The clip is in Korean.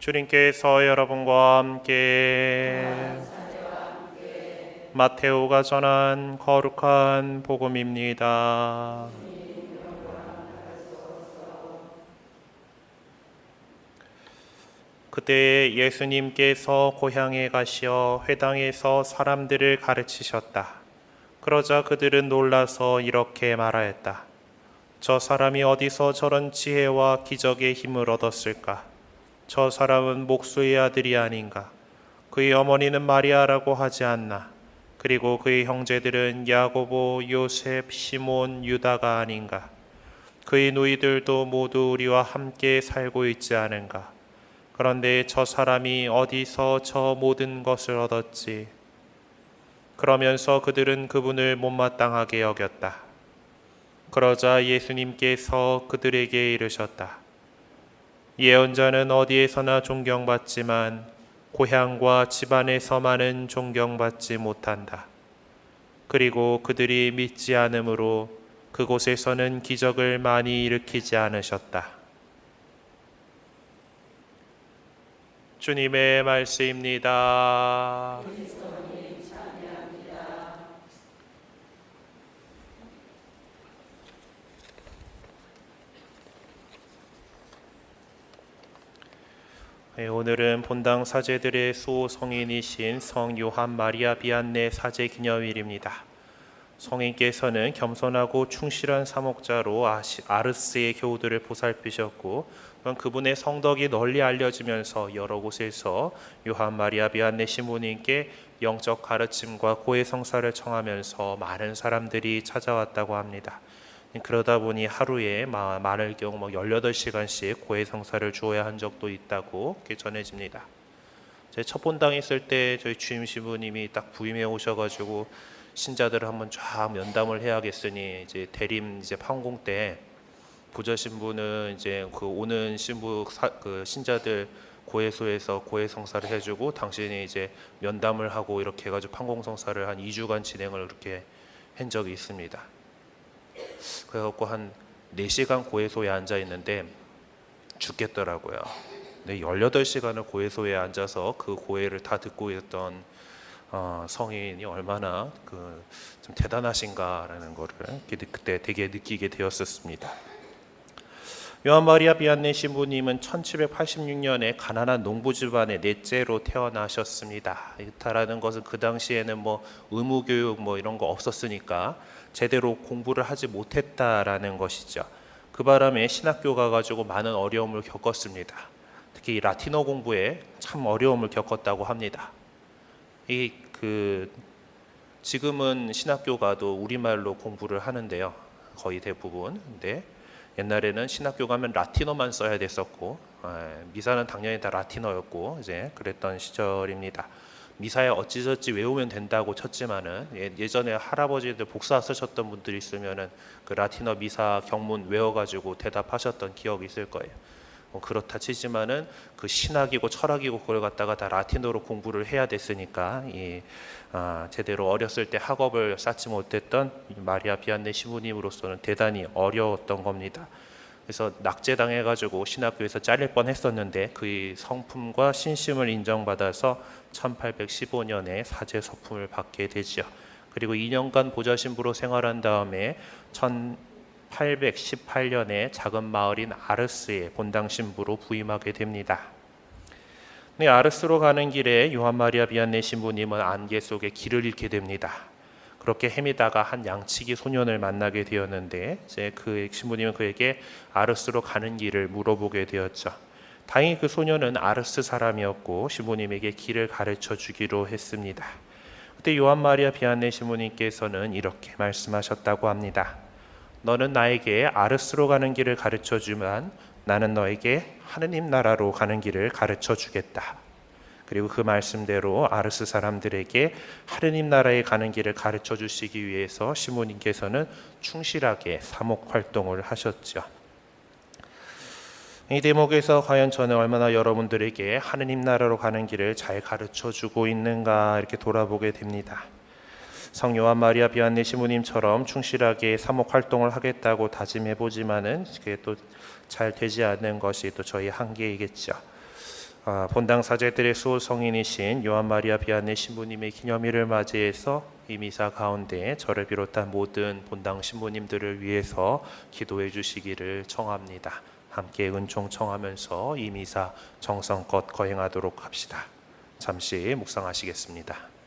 주님께서 여러분과 함께 마테오가 전한 거룩한 복음입니다. 그때 예수님께서 고향에 가시어 회당에서 사람들을 가르치셨다. 그러자 그들은 놀라서 이렇게 말하였다. 저 사람이 어디서 저런 지혜와 기적의 힘을 얻었을까? 저 사람은 목수의 아들이 아닌가? 그의 어머니는 마리아라고 하지 않나? 그리고 그의 형제들은 야고보, 요셉, 시몬, 유다가 아닌가? 그의 누이들도 모두 우리와 함께 살고 있지 않은가? 그런데 저 사람이 어디서 저 모든 것을 얻었지? 그러면서 그들은 그분을 못마땅하게 여겼다. 그러자 예수님께서 그들에게 이르셨다. 예언자는 어디에서나 존경받지만 고향과 집안에서만은 존경받지 못한다. 그리고 그들이 믿지 않으므로 그곳에서는 기적을 많이 일으키지 않으셨다. 주님의 말씀입니다. 오늘은 본당 사제들의 수호 성인이신 성 요한 마리아 비안네 사제 기념일입니다. 성인께서는 겸손하고 충실한 사목자로 아르스의 교우들을 보살피셨고 그분의 성덕이 널리 알려지면서 여러 곳에서 요한 마리아 비안네 시모님께 영적 가르침과 고해 성사를 청하면서 많은 사람들이 찾아왔다고 합니다. 그러다 보니 하루에 마- 많을 경우 뭐 18시간씩 고해 성사를 주어야 한 적도 있다고 전해집니다. 제 첫 본당 있을 때 저희 주임 시부님이 딱 부임해 오셔가지고 신자들을 한번 쫙 면담을 해야겠으니 이제 대림 이제 판공 때 부저 신부는 이제 그 오는 신부 사, 그 신자들 고해소에서 고해 성사를 해주고 당신이 이제 면담을 하고 이렇게 해가지고 판공 성사를 한 2주간 진행을 이렇게 한 적이 있습니다. 그래갖고 한 4시간 고해소에 앉아 있는데 죽겠더라고요. 근데 18시간을 고해소에 앉아서 그 고해를 다 듣고 있던 어, 성인이 얼마나 그 좀 대단하신가라는 거를 그때- 되게 느끼게 되었었습니다. 요한 마리아 비안네 신부님은 1786년에 가난한 농부 집안의 넷째로 태어나셨습니다. 이타라는 것은 그 당시에는 뭐 의무 교육 뭐 이런 거 없었으니까 제대로 공부를 하지 못했다라는 것이죠. 그 바람에 신학교 가 가지고 많은 어려움을 겪었습니다. 특히 이 라틴어 공부에 참 어려움을 겪었다고 합니다. 이 그 지금은 신학교 가도 우리말로 공부를 하는데요. 거의 대부분. 근데 옛날에는 신학교 가면 라틴어만 써야 됐었고 에, 미사는 당연히 다 라틴어였고 이제 그랬던 시절입니다. 미사에 어찌저찌 외우면 된다고 쳤지만은 예, 예전에 할아버지들 복사 쓰셨던 분들이 있으면은 그 라틴어 미사 경문 외워가지고 대답하셨던 기억이 있을 거예요. 뭐 그렇다 치지만은 그 신학이고 철학이고 그걸 갖다가 다 라틴어로 공부를 해야 됐으니까 이 아, 제대로 어렸을 때 학업을 쌓지 못했던 이 마리아 비안네 시부님으로서는 대단히 어려웠던 겁니다. 그래서 낙제당해 가지고 신학교에서 잘릴 뻔했었는데 그의 성품과 신심을 인정받아서 1815년에 사제 서품을 받게 되지요. 그리고 2년간 보좌 신부로 생활한 다음에 1818년에 작은 마을인 아르스의 본당 신부로 부임하게 됩니다. 네, 아르스로 가는 길에 요한 마리아 비안네 신부님은 안개 속에 길을 잃게 됩니다. 그렇게 헤매다가 한 양치기 소년을 만나게 되었는데 이제 그 신부님은 그에게 아르스로 가는 길을 물어보게 되었죠. 다행히 그 소년은 아르스 사람이었고 신부님에게 길을 가르쳐 주기로 했습니다. 그때 요한 마리아 비안네 신부님께서는 이렇게 말씀하셨다고 합니다. 너는 나에게 아르스로 가는 길을 가르쳐 주면 나는 너에게 하느님 나라로 가는 길을 가르쳐 주겠다. 그리고 그 말씀대로 아르스 사람들에게 하느님 나라에 가는 길을 가르쳐 주시기 위해서 시모님께서는 충실하게 사목 활동을 하셨죠. 이 대목에서 과연 저는 얼마나 여러분들에게 하느님 나라로 가는 길을 잘 가르쳐 주고 있는가 이렇게 돌아보게 됩니다. 성 요한 마리아 비안네 시모님처럼 충실하게 사목 활동을 하겠다고 다짐해 보지만은 그게 또 잘 되지 않는 것이 또 저희 한계이겠죠. 아, 본당 사제들의 수호 성인이신 요한 마리아 비안네 신부님의 기념일을 맞이해서 이 미사 가운데 저를 비롯한 모든 본당 신부님들을 위해서 기도해 주시기를 청합니다. 함께 은총 청하면서 이 미사 정성껏 거행하도록 합시다. 잠시 묵상하시겠습니다.